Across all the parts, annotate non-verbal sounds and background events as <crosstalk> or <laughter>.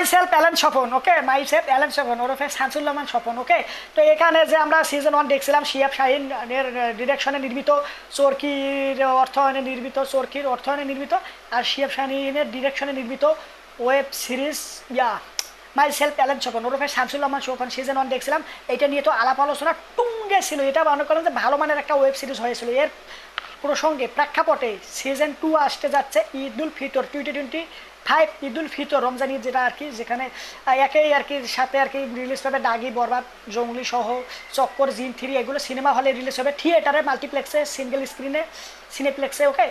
Myself Allen Swapan okay myself Allen Swapan ওরফে শামসুল্লাহমান স্বপন ওকে তো এখানে যে আমরা সিজন ওয়ান দেখছিলাম শিয়াব শাহিন এর ডিরেকশনে নির্মিত, চোরকির অর্থায়নে নির্মিত, চোরকির অর্থায়নে নির্মিত, আর শিয়াব শাহিনের ডিরেকশনে নির্মিত web series yeah myself Allen Swapan ওরফে শামসুল্লাহমান স্বপন সিজন ওয়ান দেখছিলাম। এটা নিয়ে তো আলাপ আলোচনা টুঙ্গে ছিল। এটা মনে করেন যে ভালো মানের একটা ওয়েব সিরিজ হয়েছিল। এর প্রসঙ্গে প্রেক্ষাপটে সিজন টু আসতে যাচ্ছে Eid ul Fitr twenty twenty five Eid ul Fitr, Ramzan Eid যেটা আর কি, যেখানে একেই আর কি সাথে আর কি রিলিজ পাবে ডাগি, বরবাদ, জঙ্গলি সহ, চক্কর, জিন, থ্রি, এগুলো সিনেমা হলে রিলিজ হবে থিয়েটারে মাল্টিপ্লেক্সে সিঙ্গেল স্ক্রিনে সিনেপ্লেক্সে ওকে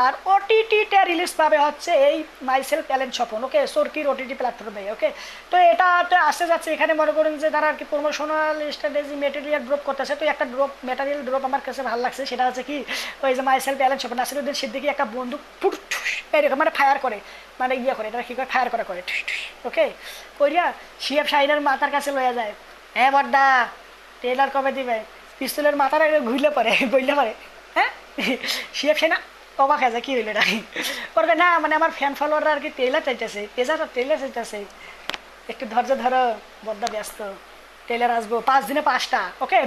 আর ওটিটিতে রিলিজ পাবে হচ্ছে এই মাইসেলফ ট্যালেন্ট স্বপন ওকে সরকির ওটিটি প্ল্যাটফর্মে ওকে তো এটাতে আসতে যাচ্ছে, এখানে মনে করেন যে তারা আর কি প্রমোশনাল স্ট্র্যাটেজি মেটেরিয়াল ড্রপ করতেছে, তো একটা ড্রপ ম্যাটেরিয়াল ড্রপ আমার কাছে ভালো লাগছে, সেটা হচ্ছে কি, ওই যে মাইসেলফ ট্যালেন্ট স্বপন, নাসিরুদ্দিন সিদ্দিকি একটা বন্দুক ফুট এরকম মানে ফায়ার করে মানে ইয়ে করে এটা কী করে ফায়ার করা, করে ওকে কইরা শিয়াব শাহিনের মাথার কাছে লয়ে যায় হ্যাঁ বড্ডা টেলার কবে দিবে? পিস্তলের মাথার ঘুরলে পরে <laughs> বললে পরে হ্যাঁ? <laughs> শিয়াব সেনা অবাক হয়ে যায়, কী হইল এটা? <laughs> করবে না মানে আমার ফ্যান ফলোয়াররা আর কি টেলার চাইতেছে টেজার টেলার চাইতেছে। একটু ধৈর্য ধরো বড্ডা ব্যস্ত টেলার আসব, পাঁচ দিনে পাঁচটা ওকে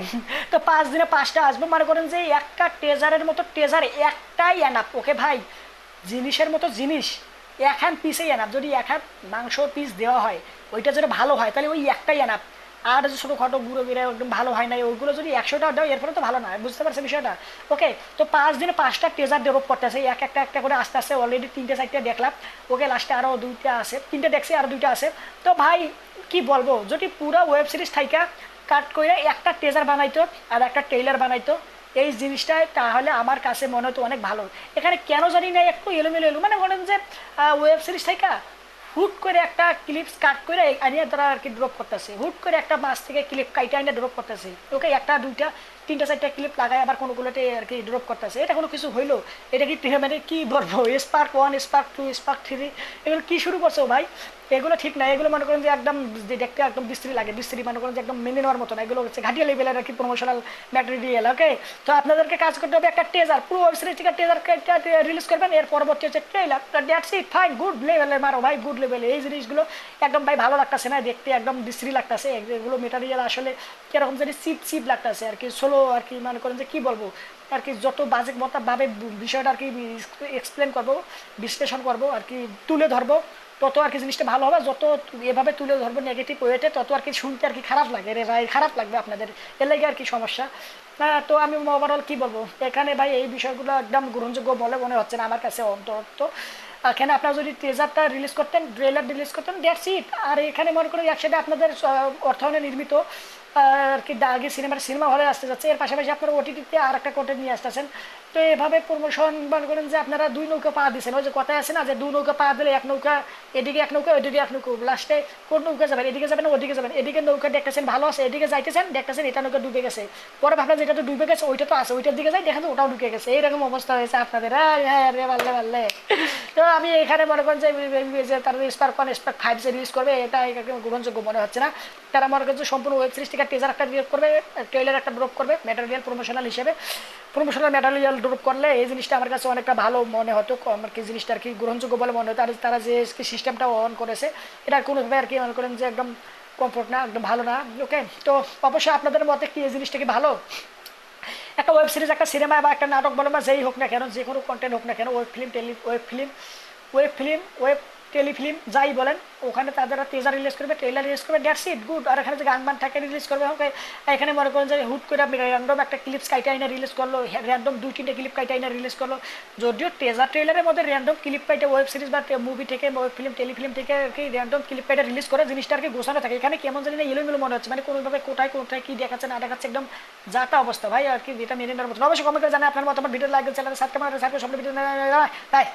তো পাঁচ দিনে পাঁচটা আসব, মনে করেন যে একটা টেজারের মতো টেজার একটাই এনাপ ওকে ভাই? জিনিসের মতো জিনিস এক হ্যান্ড পিসেই এনাপ যদি এক হ্যান্ড মাংস পিস দেওয়া হয়, ওইটা যদি ভালো হয়, তাহলে ওই একটাই এনাপ আর যে ছোটোখাটো গুঁড়ো বেড়ে একদম ভালো হয় না ওইগুলো যদি একশোটা দাও এরপরে তো ভালো না, বুঝতে পারছে বিষয়টা? ওকে তো পাঁচ দিনে পাঁচটা টেজার ডেভেলপ করতেছে এক একটা একটা করে আস্তে আস্তে অলরেডি তিনটে, চারটে দেখলাম। ওকে লাস্টে আরও দুইটা আছে, তিনটে দেখছি আরও দুইটা আছে। তো ভাই, কি বলব? যদি পুরো ওয়েব সিরিজ থাইকা কাট করে একটা টেজার বানাইতো আর একটা ট্রেলার বানাইতো এই জিনিসটা তাহলে আমার কাছে মনে হতো অনেক ভালো। এখানে কেন জানি না একটু এলোমেলো এলো। মানে বলেন যে ওয়েব সিরিজ থাইকা হুট করে একটা ক্লিপস কাট করে আনিয়ে তারা আর কি ড্রপ করতেছে। হুট করে একটা মাছ থেকে ক্লিপ কাইটা আনিয়ে ড্রপ করতেছে। ওকে একটা, দুইটা, তিনটা, চারটা ক্লিপ লাগায় আবার কোনোগুলোতে আর কি ড্রপ করতেছে। এটা কোনো কিছু হইল? এটা কি মানে কি বলব? Spark one spark two spark three এগুলো কি শুরু করছ ভাই? এগুলো ঠিক না। এগুলো মনে করেন যে একদম দেখতে একদম বিস্ত্রি লাগে। বিস্ত্রি মনে করেন যে একদম মেনে নেওয়ার মতো না। এগুলো হচ্ছে ঘাটিয়া লেভেলের আর কি প্রমোশনাল ম্যাটেরিয়াল ওকে তো আপনাদেরকে কাজ করতে হবে একটা টেজার পুরো ওয়েব সিরিজ থেকে টেজার রিলিজ করবেন। এর পরবর্তী হচ্ছে ট্রেলার ফাইন গুড লেভেলে মারো ভাই গুড লেভেলে এই জিনিসগুলো একদম ভাই ভালো লাগতেছে না দেখতে, একদম বিশ্রী লাগতেছে। এগুলো মেটেরিয়াল আসলে কীরকম জানি চিপ চিপ লাগতেছে আর কি সোলো আর কি, মনে করেন যে কি বলব? আর কি যত বাজেট মতো ভাবে বিষয়টা আর কি এক্সপ্লেন করব, বিশ্লেষণ করব, আর কি তুলে ধরবো, তত আর কি জিনিসটা ভালো হবে। যত এভাবে তুলে ধরবো নেগেটিভ ওয়েটে তত আর কি শুনতে আর কি খারাপ লাগে রে ভাই, খারাপ লাগবে আপনাদের। এর লাগে আর কি সমস্যা। হ্যাঁ তো আমি ওভারঅল কি বলব? এখানে ভাই এই বিষয়গুলো একদম গ্রহণযোগ্য বলে মনে হচ্ছে না আমার কাছে অন্তত। এখানে আপনারা যদি ট্রেজারটা রিলিজ করতেন ট্রেলার রিলিজ করতেন দ্যাটস ইট আর এখানে মনে করি একসাথে আপনাদের অর্থায়নে নির্মিত আর কি আগে সিনেমার সিনেমা হলে আসতে যাচ্ছে। এর পাশাপাশি আপনারা ওটিটিতে আর একটা কোটে নিয়ে আসতেছেন। তো এভাবে প্রমোশন মনে করেন যে আপনারা দুই নৌকা পা দিচ্ছেন ওই যে কথায় আছে না যে দুই নৌকা পা দিলে এক নৌকা, এদিকে এক নৌকা, ওইদিকে এক নৌকা। লাস্টে কোন নৌকা যাবেন? এদিকে যাবেন ওদিকে যাবেন? এদিকে নৌকা দেখতেছেন ভালো আছে, এদিকে যাইতেছেন, দেখতেছেন এটা নৌকা ডুবে গেছে। পরে ভাবলেন যেটা তো ডুবে গেছে, ওইটা তো আছে, ওইটার দিকে যাই, দেখেন ওটাও ঢুকে গেছে। এইরকম অবস্থা হয়েছে আপনাদের। হ্যাঁ রে পারলে তো আমি এখানে মনে করেন যে তারা স্পার্ক ওয়ান স্পার্ক ফাইভ যে রিলিজ করবে, এটা গ্রহণযোগ্য মনে হচ্ছে না। তারা মনে করছে সম্পূর্ণ ওয়েব সিরিজ থেকে টেজার একটা রিলিজ করবে ট্রেলার একটা ড্রপ করবে ম্যাটেরিয়াল প্রমোশনাল হিসেবে। প্রমোশনাল ম্যাটেরিয়াল ড্রপ করলে এই জিনিসটা আমার কাছে অনেকটা ভালো মনে হতো, আমার কি জিনিসটা আর কি গ্রহণযোগ্য বলে মনে হতো, আর তারা যে সিস্টেমটা অন করেছে, এটা কোনোভাবে আর কি মনে করেন যে একদম কমফোর্ট না, একদম ভালো না। ওকে তো অবশ্যই আপনাদের মতে কি এই জিনিসটা কি ভালো? একটা ওয়েব সিরিজ একটা সিনেমা বা একটা নাটক বলো বা যেই হোক না কেন, যে কোনো কন্টেন্ট হোক না কেন web film tele web film web film web telefilm, যাই বলেন, ওখানে তাদের টেজার রিলিজ করবে ট্রেলার রিলিজ করবে দ্যাটস ইট গুড আর এখানে যে গান বান থাকে রিলিজ করবে এখানে মনে করেন যে হুট করে আপনি র্যান্ডম একটা ক্লিপস কাইটা আইনা রিলিজ করল র্যান্ডম দুই তিনটে ক্লিপ কাইটা আইনা রিলিজ করল, যদিও টেজার ট্রেলারের মধ্যে র্যান্ডম ক্লিপ কাইটা ওয়েব সিরিজ বা মুভি থেকে ওয়েব ফিল্ম টেলিফিল্ম থেকে আর কি র্যান্ডম ক্লিপ কাইটা রিলিজ করে, জিনিসটা আর কি গোছানো থাকে। এখানে কেমন জানি না এলোমেলো মনে হচ্ছে মানে কোনোভাবে কোথায় কোথায় কি দেখাচ্ছে, না দেখাচ্ছে, একদম যাতা অবস্থা। ভাই, আর কি যেটা মেনে নেওয়ার মতো অবশ্যই কমেন্ট করে জানাই আপনার আমার ভিডিও লাগবে চ্যানেল সাবস্ক্রাইব করে সাবস্ক্রাইব সব ভিডিও তাই